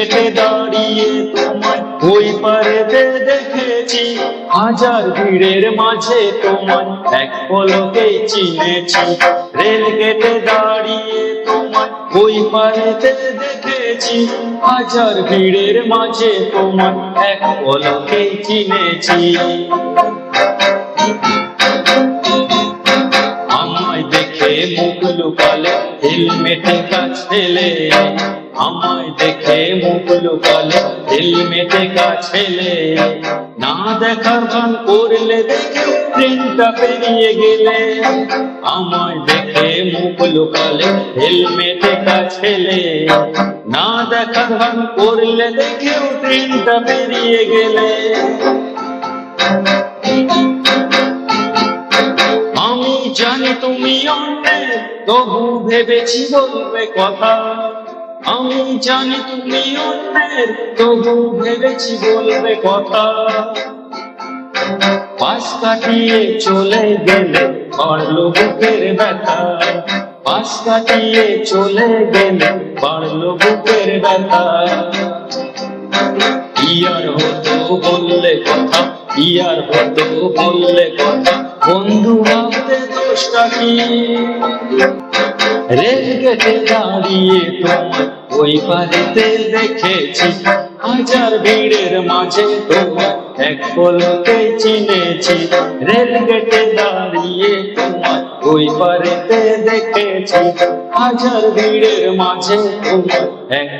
কেটে দাঁড়িয়ে তোমায় ওই পারেতে দেখেছি। হাজার ভিড়ের মাঝে তোমায় এক পলকে চিনেছি। রেল কেটে দাঁড়িয়ে তোমায় ওই পারেতে দেখেছি। হাজার ভিড়ের মাঝে তোমায় এক পলকে চিনেছি। আমায় দেখে মুখ লুকালে হেলমেটে কাছে আমায় দেখে মুখ লুকালে হেলমেটে কাজ ফেলে না দেখার ভান করলে দেখে ট্রেনটা পেরিয়ে গেলে। আমায় দেখে মুখ লুকালে হেলমেটে কাজ ফেলে না দেখার ভান করলে দেখেও ট্রেনটা পেরিয়ে গেলে। আমি জানি তুমি অন্যের তবু ভেবেছি বলবে কথা। আমি জানি তুমি অন্যের, তবু ভেবেছি বলবে কথা। পাশ কাটিয়ে চলে গেলে বাড়লো বুকের ব্যথা। পাশ কাটিয়ে চলে গেলে বাড়লো বুকের ব্যথা। ইয়ার হতো বললে কথা ইয়ার হতো বললে কথা? বন্ধু ভাবতে দোষটা কি? রেল দাঁড়িয়ে তোমায় ওই পারেতে দেখেছি, হাজার ভিড়ের মাঝে তোমায় এক পলকে চিনেছি। রেল গেটে দাঁড়িয়ে তোমায় ওই পারেতে দেখেছি, হাজার ভিড়ের মাঝে তোমায় এক